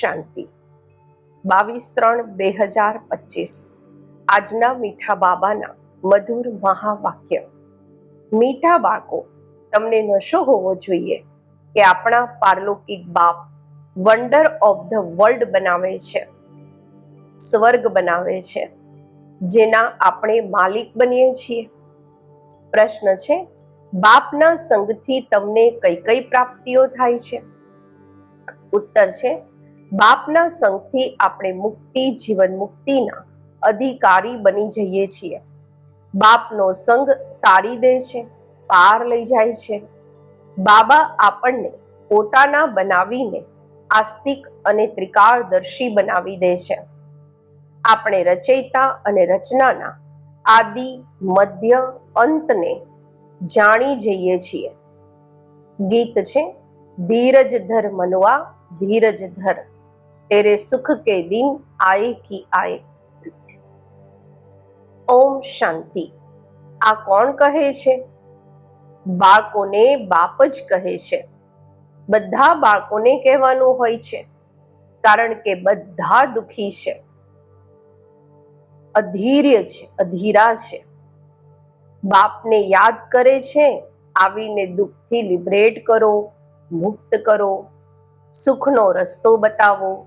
શાંતિ. બાવીસ ત્રણ બે હજાર પચીસ. આજના મીઠા બાબાના મધુર મહાવાક્ય. મીઠા બાળકો, તમને નશો હોવો જોઈએ કે આપણા પારલૌકિક બાપ વન્ડર ઓફ ધ વર્લ્ડ બનાવે છે, સ્વર્ગ બનાવે છે, જેના આપણે માલિક બનીએ છીએ. પ્રશ્ન છે, બાપના સંગથી તમને કઈ કઈ પ્રાપ્તિઓ થાય છે? ઉત્તર છે બાપના સંગથી આપણે મુક્તિ, જીવન મુક્તિના અધિકારી બની જઈએ છીએ. બાપનો સંગ તારી દે છે, પાર લઈ જાય છે. બાબા આપણને પોતાના બનાવીને આસ્તિક અને ત્રિકાળદર્શી બનાવી દે છે. આપણે રચયિતા અને રચનાના આદિ, મધ્ય અંતને જાણી જઈએ છીએ. ગીત છે, ધીરજ ધર મનવા, ધીરજ ધર. તેરે સુખ કે દિન આए કી આए ઓમ શાંતિ આ કોણ કહે છે બાળકોને બાપ જ કહે છે બધા બાળકોને કહેવાનું હોય છે કારણ કે બધા દુખી છે અધીર્ય છે અધીરા છે બાપને યાદ કરે છે આવીને દુઃખથી લિબરેટ કરો, મુક્ત કરો, સુખનો રસ્તો બતાવો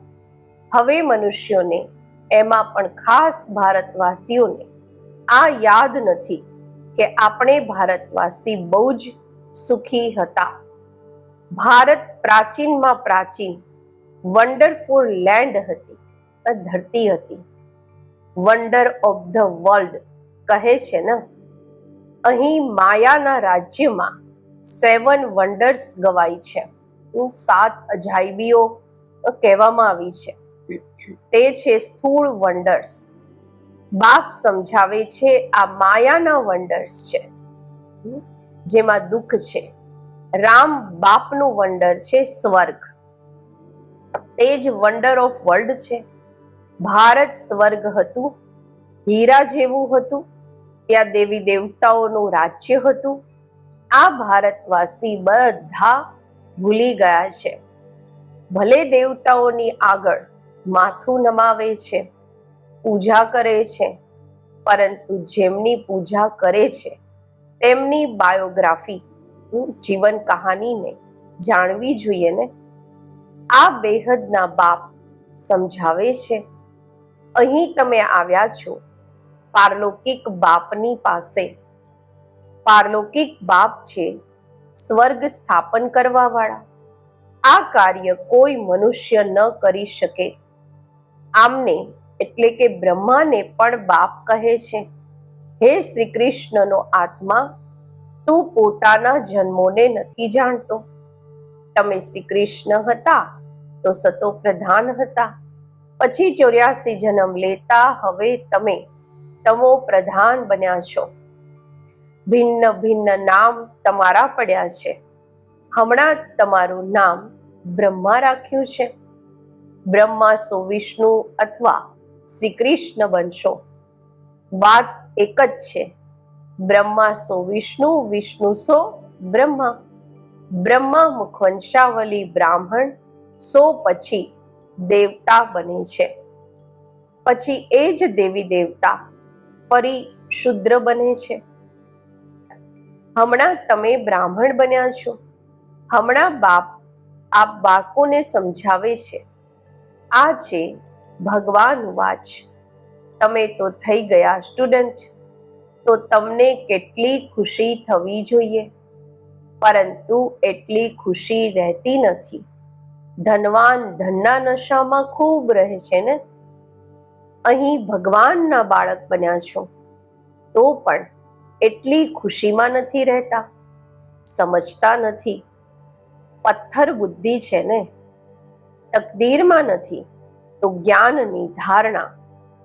હવે મનુષ્યોને, એમાં પણ ખાસ ભારતવાસીઓને, આ યાદ નથી કે આપણે ભારતવાસી બહુ જ સુખી હતા. ભારત પ્રાચીનમાં પ્રાચીન, વન્ડરફુલ લેન્ડ હતી ધરતી હતી. વન્ડર ઓફ ધ વર્લ્ડ કહે છે ને? અહીં માયાના રાજ્યમાં સેવન વન્ડર્સ ગવાય છે. સાત અજાયબીઓ કહેવામાં આવી છે. તે છે સ્થૂળ વંડર્સ બાપ સમજાવે છે આ માયાના વંડર્સ છે. જેમાં દુઃખ છે. રામ બાપનું વંડર છે સ્વર્ગ. તે જ વંડર ઓફ વર્લ્ડ છે. ભારત સ્વર્ગ હતું. હીરા જેવું હતું. ત્યાં દેવી દેવતાઓનું રાજ્ય હતું. આ ભારતવાસી બધા ભૂલી ગયા છે. ભલે દેવતાઓની આગળ માથું નમાવે છે, પૂજા કરે છે, પરંતુ જેમની પૂજા કરે છે, તેમની બાયોગ્રાફી જીવન કહાનીને જાણવી જોઈએ ને? આ બેહદના બાપ સમજાવે છે. અહીં તમે આવ્યા છો, પારલૌકિક બાપની પાસે. પારલૌકિક બાપ છે સ્વર્ગ સ્થાપન કરવાવાળા. આ કાર્ય કોઈ મનુષ્ય ન કરી શકે આમને એટલે કે બ્રહ્માને પણ બાપ કહે છે, હે શ્રી કૃષ્ણનો આત્મા, તું પોતાના જન્મોને નથી જાણતો. તમે શ્રી કૃષ્ણ હતા તો સતો પ્રધાન હતા. પછી ચોર્યાસી જન્મ લેતા હવે તમે તમો પ્રધાન બન્યા છો. ભિન્ન ભિન્ન નામ તમારા પડ્યા છે. હમણાં તમારું નામ બ્રહ્મા રાખ્યું છે. બ્રહ્મા સો વિષ્ણુ અથવા શ્રી કૃષ્ણ બનશો. વાત એક જ છે. બ્રહ્મા સો વિષ્ણુ વિષ્ણુ સો બ્રહ્મા. બ્રહ્મા મુખવંશાવલી બ્રાહ્મણ, સો પછી દેવતા બને છે. પછી એ જ દેવી દેવતા ફરી શુદ્ર બને છે. હમણાં તમે બ્રાહ્મણ બન્યા છો. હમણાં બાપ આપ બાળકોને સમજાવે છે. આ છે ભગવાન વાચ. તમે તો થઈ ગયા સ્ટુડન્ટ. તો તમને કેટલી ખુશી થવી જોઈએ? પરંતુ એટલી ખુશી રહેતી નથી. ધનવાન ધનના નશામાં ખૂબ રહે છે ને? અહીં ભગવાનના બાળક બન્યા છો. તો પણ એટલી ખુશીમાં નથી રહેતા. સમજતા નથી. પથ્થર બુદ્ધિ છે ને? તકદીરમાં નથી. તો જ્ઞાનની ધારણા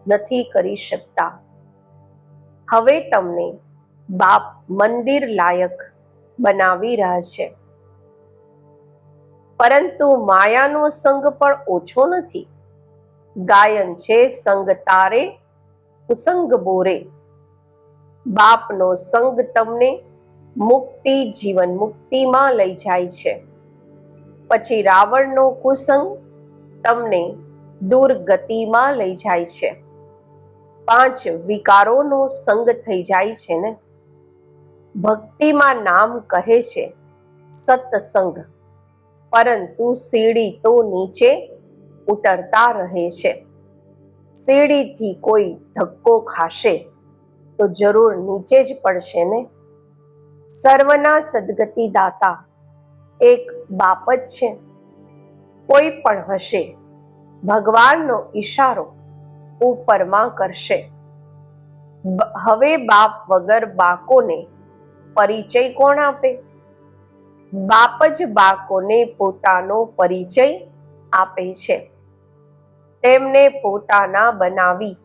નથી કરી શકતા. હવે તમને બાપ મંદિર લાયક બનાવી રહ્યા છે. પરંતુ માયાનો સંગ પણ ઓછો નથી. ગાયન છે સંગ તારે કુસંગ બોરે. બાપનો સંગ તમને મુક્તિ, જીવન મુક્તિમાં લઈ જાય છે. પછી રાવણનો કુસંગ તમને દુર્ગતિમાં લઈ જાય છે. પાંચ વિકારોનો સંગ થઈ જાય છે ને. ભક્તિમાં નામ કહે છે સત્સંગ. પરંતુ સીડી તો નીચે ઉતરતા રહે છે. સીડીથી કોઈ ધક્કો ખાશે તો જરૂર નીચે જ પડશે ને. સર્વના સદગતિ દાતા એક બાપ જ છે. કોઈ પણ હશે ભગવાનનો ઈશારો ઉપરમાં કરશે. હવે બાપ વગર બાળકોને પરિચય કોણ આપે? બાપ જ બાળકોને પોતાનો પરિચય આપે છે. તેમને પોતાના બનાવી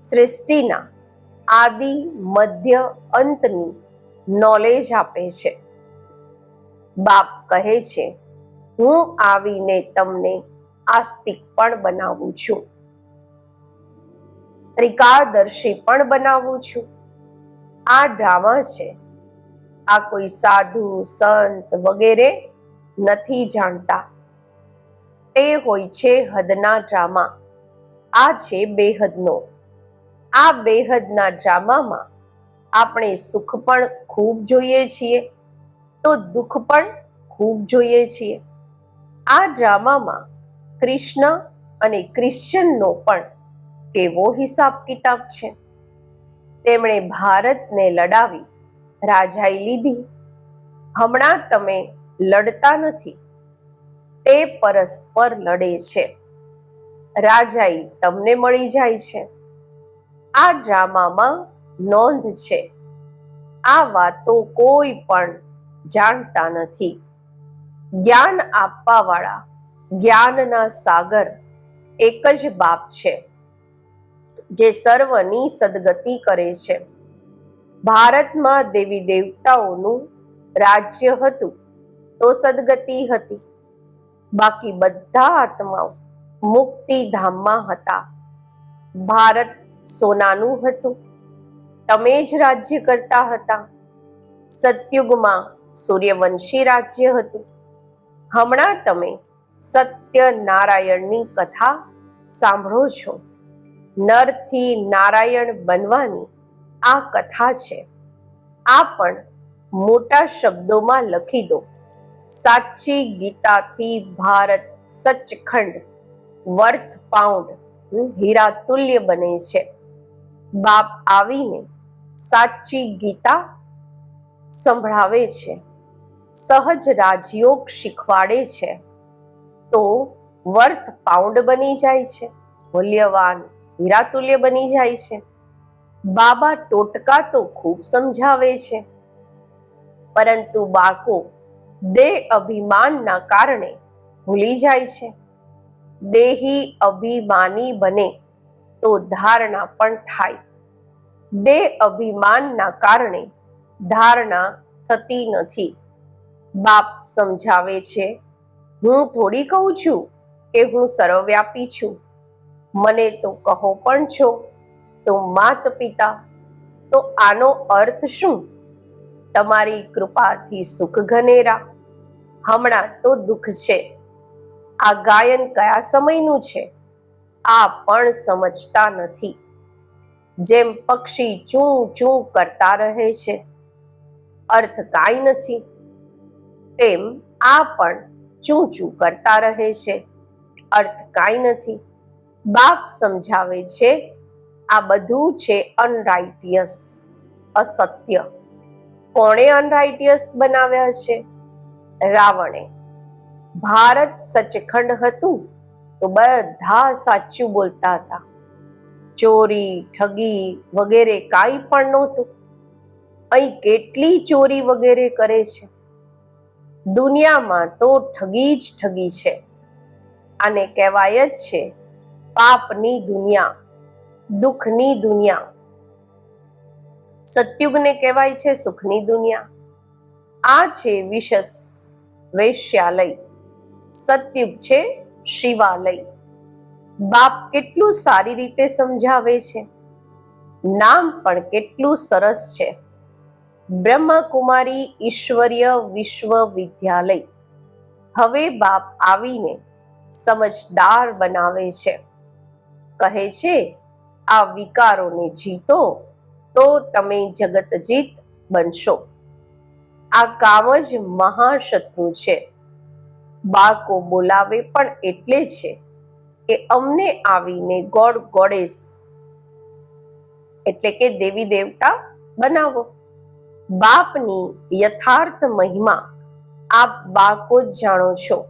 સૃષ્ટિના આદિ મધ્ય અંતની નોલેજ આપે છે. બાપ કહે છે, હું આવીને તમને આસ્તિક પણ બનાવું છું. ત્રિકાળદર્શી પણ બનાવું છું. આ ડ્રામા છે. આ કોઈ સાધુ, સંત વગેરે નથી જાણતા. તે હોય છે હદના ડ્રામા. આ છે બેહદનો. આ બેહદના ડ્રામામાં આપણે સુખ પણ ખૂબ જોઈએ છીએ, તો દુઃખ પણ ખૂબ જોઈએ છીએ. આ ડ્રામામાં કૃષ્ણ અને ક્રિશ્ચનનો પણ કેવો હિસાબ કિતાબ છે? તેમણે ભારતને લડાવી રાજાઈ લીધી. હમણાં તમે લડતા નથી. તે પરસ્પર લડે છે. રાજાઈ તમને મળી જાય છે. આ ડ્રામામાં નોંધ છે. આ વાતો કોઈ પણ જાણતા નથી. જ્ઞાન આપવાવાળા જ્ઞાનના સાગર એક જ બાપ છે, જે સર્વની સદગતિ કરે છે. ભારતમાં દેવી દેવતાઓનું રાજ્ય હતું, તો સદગતિ હતી. બાકી બધા આત્માઓ મુક્તિધામમાં હતા. ભારત સોનાનું હતું, તમે જ રાજ્ય કરતા હતા. સતયુગમાં સૂર્યવંશી રાજ્ય હતું. હમણાં તમે સત્ય નારાયણની કથા સાંભળો છો. નરથી નારાયણ બનવાની આ કથા છે. આ પણ મોટા શબ્દોમાં લખી દો. સાચી ગીતાથી ભારત સચખંડ, વર્થ પાઉન્ડ હીરાતુલ્ય હીરા તુલ્ય બને છે. બાપ આવીને સાચી ગીતા સંભળાવે છે. સહજ રાજયોગ શીખવાડે છે. તો વર્થ પાઉન્ડ બની જાય છે, મૂલ્યવાન હીરાતુલ્ય બની જાય છે. બાબા ટોટકા તો ખૂબ સમજાવે છે. પરંતુ બાળકો દેહ અભિમાનના કારણે ભૂલી જાય છે. દેહી અભિમાની બને તો ધારણા પણ થાય. દેહ અભિમાનના કારણે ધારણા થતી નથી. બાપ સમજાવે છે હું થોડી કહું છું કે હું સર્વવ્યાપી છું. મને તો કહો પણ છો, તો માત પિતા તો આનો અર્થ શું? તમારી કૃપાથી સુખ ઘનેરા, હમણાં તો દુઃખ છે. આ ગાયન કયા સમયનું છે? આ પણ સમજતા નથી. જેમ પક્ષી ચૂં ચૂં કરતા રહે છે. અર્થ કાંઈ નથી. તેમ આ પણ ચૂં ચૂં કરતા રહે છે. અર્થ કાંઈ નથી. બાપ સમજાવે છે, આ બધું છે અનરાઇટિયસ અસત્ય. કોણે અનરાઇટિયસ બનાવ્યા છે? રાવણે. ભારત સચખંડ હતું, તો બધા સાચું બોલતા હતા. ચોરી, ઠગી વગેરે કાંઈ પણ નહોતું. અહીં કેટલી ચોરી વગેરે કરે છે? દુનિયામાં તો ઠગી જ ઠગી છે. આને કહેવાય જ છે પાપની દુનિયા, દુઃખની દુનિયા. સત્યુગને કહેવાય છે સુખની દુનિયા. આ છે વિશસ વૈશ્યાલય. સત્યુગ છે શિવાલય. બાપ કેટલું સારી રીતે સમજાવે છે. નામ પણ કેટલું સરસ છે. બ્રહ્મકુમારી ઈશ્વરીય વિશ્વવિદ્યાલય. હવે બાપ આવીને સમજદાર બનાવે છે. કહે છે, આ વિકારોને જીતો તો તમે જગતજીત બનશો. આ કામ જ મહાશત્રુ છે. બાળકો બોલાવે પણ એટલે છે કે અમને આવીને ગોડ ગોડેસ એટલે કે દેવી દેવતા બનાવો. બાપની યથાર્થ મહિમા આપ બાળકો જ જાણો છો.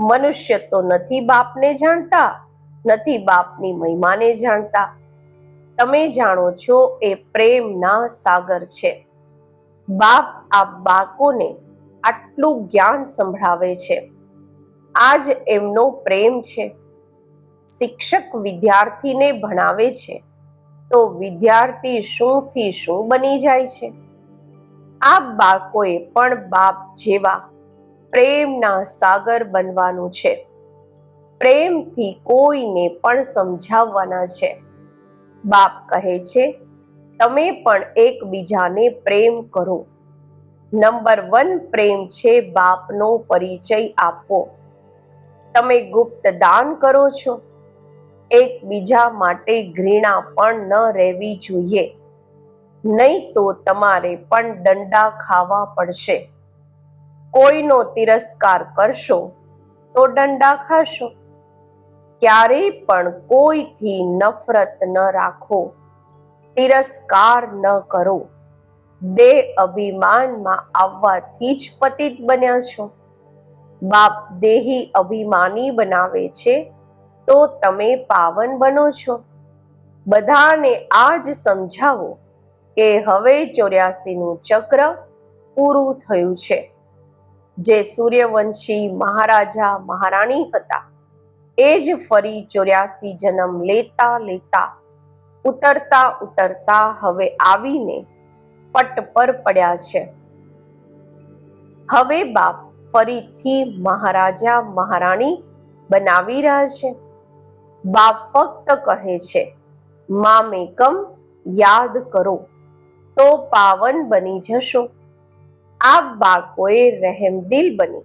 મનુષ્ય તો નથી બાપને જાણતા, નથી બાપની મહિમાને જાણતા. તમે જાણો છો એ પ્રેમના સાગર છે. બાપ આ બાળકોને આટલું જ્ઞાન સંભળાવે છે. આજ એમનો પ્રેમ છે. શિક્ષક વિદ્યાર્થીને ભણાવે છે, તો વિદ્યાર્થી શુંથી શું બની જાય છે? આ બાળકોએ પણ બાપ જેવા પ્રેમના સાગર બનવાનું છે. પ્રેમથી કોઈને પણ સમજાવવાના છે. બાપ કહે છે, તમે પણ એકબીજાને પ્રેમ કરો. નંબર વન પ્રેમ છે બાપનો પરિચય આપવો. તમે ગુપ્ત દાન કરો છો. એકબીજા માટે ઘૃણા પણ ન રહેવી જોઈએ. નહીં તો તમારે પણ દંડા ખાવા પડશે. કોઈનો તિરસ્કાર કરશો તો દંડા ખાશો. ક્યારેય પણ કોઈથી નફરત ન રાખો. તિરસ્કાર ન કરો. દેહ અભિમાનમાં આવવાથી જ પતિત બન્યા છો. બાપ દેહી અભિમાની બનાવે છે તો તમે પાવન બનો છો. બધાને આ જ સમજાવો કે હવે ચોર્યાસીનું ચક્ર પૂરું થયું છે. જે સૂર્યવંશી મહારાજા મહારાણી હતા, એ જ ફરી ચોર્યાસી જન્મ લેતા લેતા ઉતરતા ઉતરતા હવે આવીને પટ પર પડ્યા છે. હવે બાપ ફરીથી મહારાજા મહારાણી બનાવી રહ્યા છે. બાપ ફક્ત કહે છે મામેકમ યાદ કરો. તો પાવન બની જશો. આ બાળકોએ રહેમદિલ બની.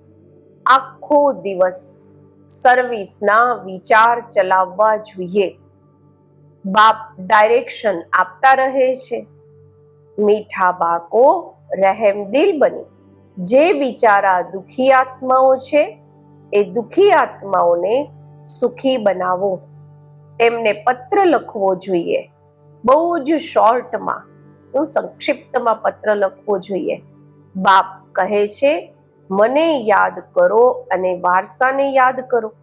આખો દિવસ સર્વિસના વિચાર ચલાવવા જોઈએ. બાપ ડાયરેક્શન આપતા રહે છે. મીઠા બાળકો રહેમદિલ બની. જે બિચારા દુખી આત્માઓ છે, એ દુખી આત્માઓને સુખી બનાવો. તેમને પત્ર લખવો જોઈએ. બહુ જ શોર્ટમાં સંક્ષિપ્તમાં પત્ર લખવો જોઈએ. બાપ કહે છે, મને યાદ કરો અને વારસાને યાદ કરો.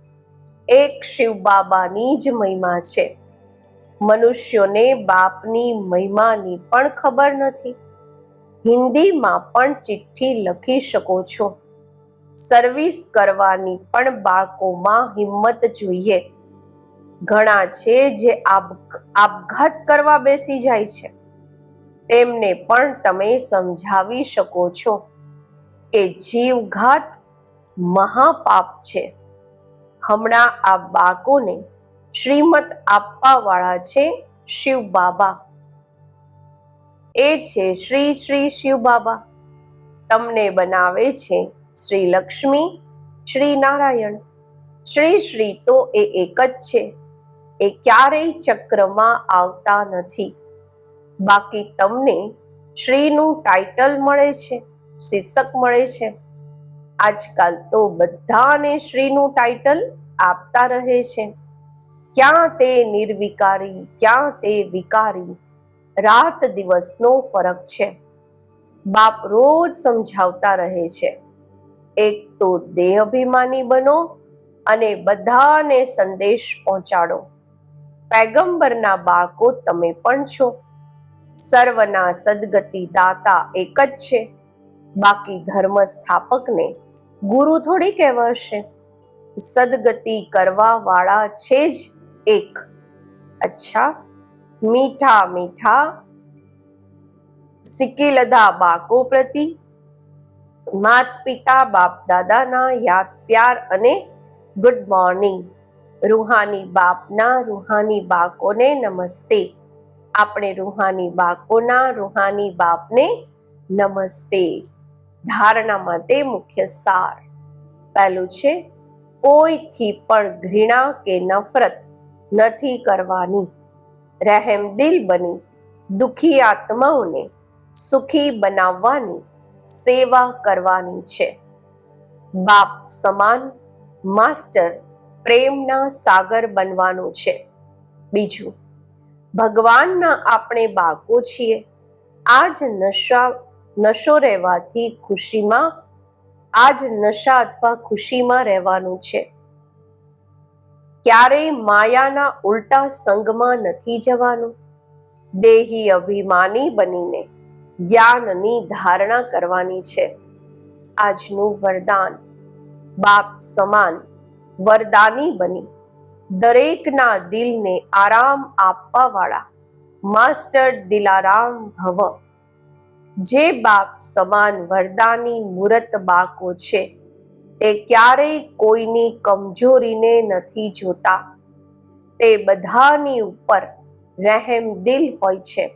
એક શિવ બાબાની જ મહિમા છે. મનુષ્યોને બાપની મહિમાની પણ ખબર નથી. હિન્દીમાં પણ ચિઠ્ઠી લખી શકો છો. સર્વિસ કરવાની પણ બાળકોમાં હિંમત જોઈએ. ઘણા છે જે આપઘાત કરવા બેસી જાય છે. તેમને પણ તમે સમજાવી શકો છો. કે જીવઘાત મહાપાપ છે. હમણાં આ બાળકોને શ્રીમત આપવાવાળા છે શિવ બાબા. એ છે શ્રી શ્રી શિવ બાબા. તમને બનાવે છે શ્રી લક્ષ્મી, શ્રી નારાયણ. શ્રી શ્રી તો એ એક જ છે. એ ક્યારેય ચક્રમાં આવતા નથી. બાકી તમને શ્રીનું ટાઇટલ મળે છે, શીર્ષક મળે છે. આજકાલ તો બધાને શ્રીનું ટાઇટલ આપતા રહે છે. ક્યાં તે નિર્વિકારી, ક્યાં તે વિકારી, રાત દિવસનો ફરક છે. બાપ રોજ સમજાવતા રહે છે. એક તો દેહ અભિમાની બનો અને બધાને સંદેશ પહોંચાડો. પૈગંબરના બાળકો તમે પણ છો. સર્વના સદગતિ દાતા એક જ છે. બાકી ધર્મ સ્થાપકને ગુરુ થોડી કહેવાશે. સદગતિ કરવા વાળા છે જ એક. અચ્છા, મીઠા મીઠા સિકેલદા બાળકો પ્રતિ માત પિતા બાપ દાદાના યાદ પ્યાર અને ગુડ મોર્નિંગ. રૂહાની બાપના રૂહાની બાળકોને નમસ્તે. આપણે રૂહાની બાળકોના, રૂહાની બાપને નમસ્તે. ધારણા માટે મુખ્ય સાર. પહેલું છે, કોઈથી પણ ઘૃણા કે નફરત નથી કરવાની. રહેમદિલ બની, દુખી આત્માઓને સુખી બનાવવાની સેવા કરવાની છે. બાપ સમાન, માસ્ટર પ્રેમના સાગર બનવાનું છે. બીજું ભગવાનના આપણે બાળકો છીએ. આજ નશા, નશો રહેવાથી ખુશીમાં, આજ નશા અથવા ખુશીમાં રહેવાનું છે. ક્યારેય માયાના ઉલટા સંગમાં નથી જવાનું. દેહી અભિમાની બનીને જ્ઞાનની ધારણા કરવાની છે. આજનું વરદાન બાપ સમાન વરદાની બની. દરેકના દિલને આરામ આપવાવાળા માસ્ટર દિલારામ ભવ. જે બાપ સમાન વરદાની મૂરત બાળકો છે, તે ક્યારેય કોઈની કમજોરીને નથી જોતા. તે બધાની ઉપર રહેમ દિલ હોય છે.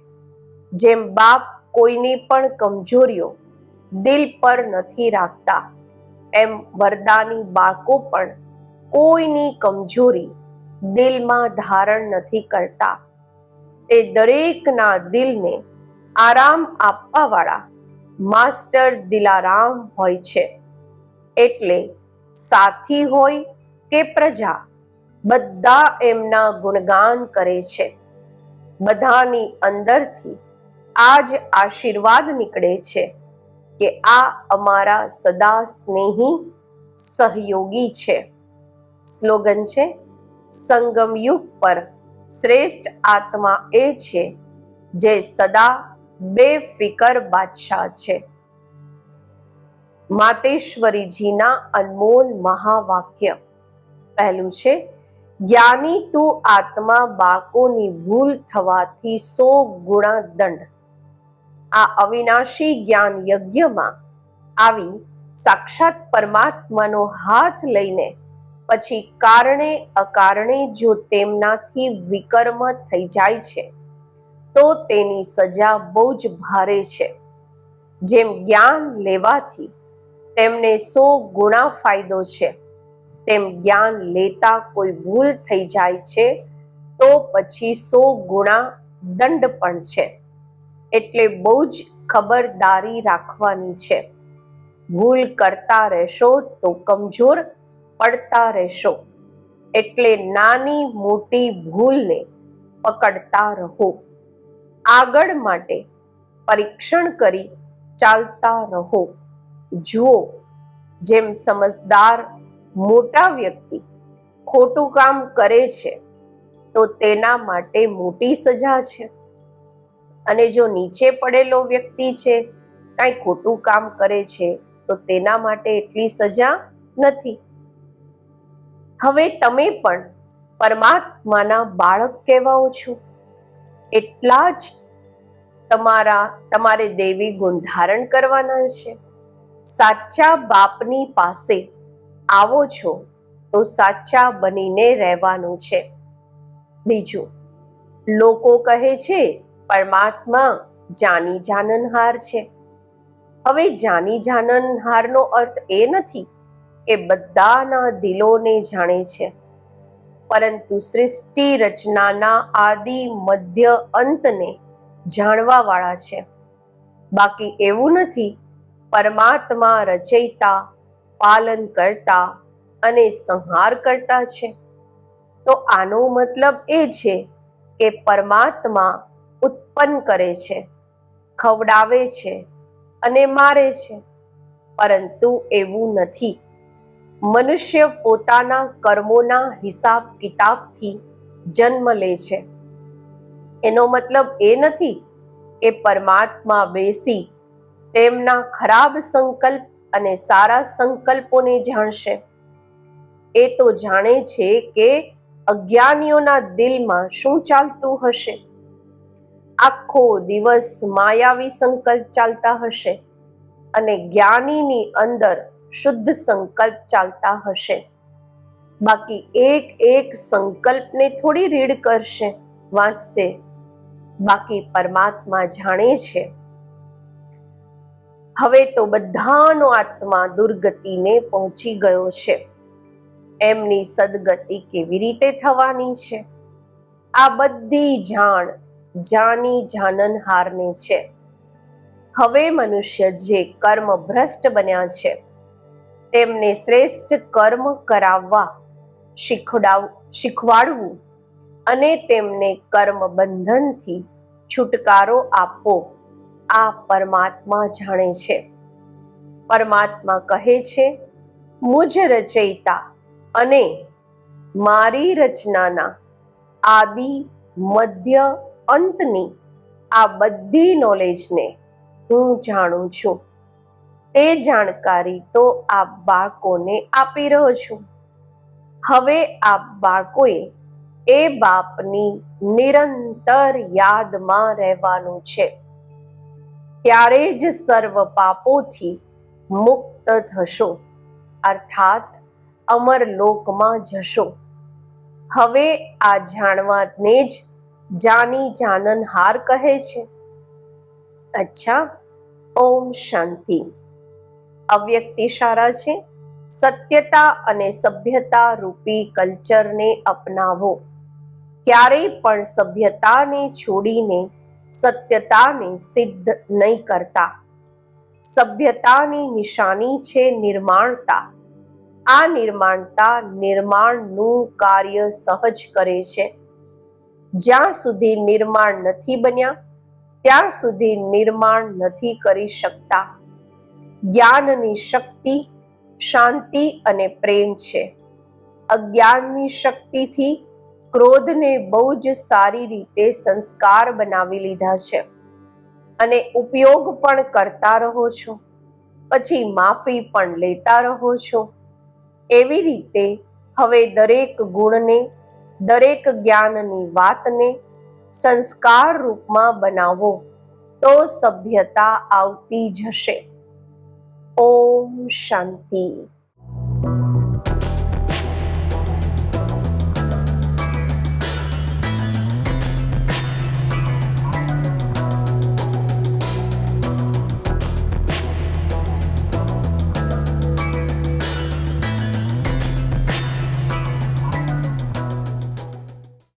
જેમ બાપ કોઈની પણ કમજોરીઓ દિલ પર નથી રાખતા, એમ વરદાની બાળકો પણ કોઈની કમજોરી દિલમાં ધારણ નથી કરતા. તે દરેકના દિલને આરામ આપવાવાળા માસ્ટર દિલારામ હોય છે. એટલે સાથી હોય કે પ્રજા, બધા એમના ગુણગાન કરે છે. બધાની અંદરથી આ જ આશીર્વાદ નીકળે છે કે આ અમારા સદા સ્નેહી સહયોગી છે. સ્લોગન છે સંગમ યુગ પર શ્રેષ્ઠ આત્મા એ છે, જે સદા બેફિકર બાદશાહ છે. માતેશ્વરીજીના અનમોલ મહાવાક્ય પહેલું છે, જ્ઞાની તું આત્મા બાળકોની ભૂલ થવાથી સો ગુણા દંડ આ અવિનાશી જ્ઞાન યજ્ઞમાં આવી સાક્ષાત પરમાત્માનો હાથ લઈને પછી કારણે અકારણે જો તેમનાથી વિકર્મ થઈ જાય છે, તો તેની સજા બહુ જ ભારે છે. જેમ જ્ઞાન લેવાથી તેમને સો ગુણા ફાયદો છે, તેમ જ્ઞાન લેતા કોઈ ભૂલ થઈ જાય છે, તો પછી સો ગુણા દંડ પણ છે. એટલે બહુ જ ખબરદારી રાખવાની છે. ભૂલ કરતા રહેશો તો કમજોર પડતા રહેશો. એટલે નાની મોટી ભૂલને પકડતા રહો. આગળ માટે પરીક્ષણ કરી ચાલતા રહો. જુઓ, જેમ સમજદાર મોટા વ્યક્તિ ખોટું કામ કરે છે, તો તેના માટે મોટી સજા છે. અને જો નીચે પડેલો વ્યક્તિ છે, કાંઈ ખોટું કામ કરે છે, તો તેના માટે એટલી સજા નથી. હવે તમે પણ પરમાત્માના બાળક કહેવાઓ છો. એટલા જ તમારા, તમારે દેવી ગુણ ધારણ કરવાના છે. સાચા બાપની પાસે આવો છો તો સાચા બનીને રહેવાનું છે. બીજું, લોકો કહે છે, પરમાત્મા જાની જાનનહાર છે. હવે જાની જાનનહારનો અર્થ એ નથી કે બધાના દિલોને જાણે છે. પરંતુ સૃષ્ટિ રચનાના આદિ મધ્ય અંતને જાણવા વાળા છે. બાકી એવું નથી, પરમાત્મા રચયિતા, પાલન કરતા અને સંહાર કરતા છે. તો આનો મતલબ એ છે કે પરમાત્મા ઉત્પન્ન કરે છે, ખવડાવે છે અને મારે છે. પરંતુ એવું નથી. મનુષ્ય પોતાના કર્મોના હિસાબ કિતાબથી જન્મ લે છે. એનો મતલબ એ નથી કે પરમાત્મા બેસી તેમના ખરાબ સંકલ્પ અને સારા સંકલ્પોને જાણશે. એ તો જાણે છે કે અજ્ઞાનીઓના દિલમાં શું ચાલતું હશે? આખો દિવસ માયાવી સંકલ્પ ચાલતા હશે અને જ્ઞાનીની અંદર શુદ્ધ સંકલ્પ ચાલતા હશે. બાકી એક એક સંકલ્પને થોડી રીડ કરશે, વાંચશે. બાકી પરમાત્મા જાણે છે. હવે તો બધાનો આત્મા દુર્ગતિને પહોંચી ગયો છે. એમની સદગતિ કેવી રીતે થવાની છે? આ બધી જાણ જાની જાનનહારને છે. હવે મનુષ્ય જે કર્મ ભ્રષ્ટ બન્યા છે તેમને શ્રેષ્ઠ કર્મ કરાવવા શીખડાવ, શીખવાડવું અને તેમને કર્મ બંધનથી છુટકારો આપવો આ પરમાત્મા જાણે છે. પરમાત્મા કહે છે, મુજ રચયિતા અને મારી રચનાના આદિ મધ્ય અંતની આ બધી નોલેજને હું જાણું છું. તે જાણકારી તો આ બાળકોને આપી રહ્યો છું. હવે આ બાળકોએ એ બાપની નિરંતર યાદમાં રહેવાનું છે. ત્યારે જ સર્વ પાપોથી મુક્ત થશો. અર્થાત અમર લોકમાં જશો. હવે આ જાણવાને જ જાની જાનન હાર કહે છે. અચ્છા, ઓમ શાંતિ. અવ્યક્તિ ઇશારા છે. સત્યતા અને સભ્યતા રૂપી કલ્ચરને અપનાવો. ક્યારેય પણ સભ્યતાને છોડીને સત્યતાને સિદ્ધ નહીં કરતા. સભ્યતાની નિશાની છે નિર્માણતા. આ નિર્માણતા નિર્માણનું કાર્ય સહજ કરે છે. જ્યાં સુધી નિર્માણ નથી બન્યા, ત્યાં સુધી નિર્માણ નથી કરી શકતા. જ્ઞાનની શક્તિ, શાંતિ અને પ્રેમ છે. અજ્ઞાનની શક્તિથી ક્રોધને બહુ જ સારી રીતે સંસ્કાર બનાવી લીધા છે અને ઉપયોગ પણ કરતા રહો છો. પછી માફી પણ લેતા રહો છો. એવી રીતે હવે દરેક ગુણને, દરેક જ્ઞાનની વાતને સંસ્કાર રૂપમાં બનાવો તો સભ્યતા આવતી જશે. ઓમ શાંતિ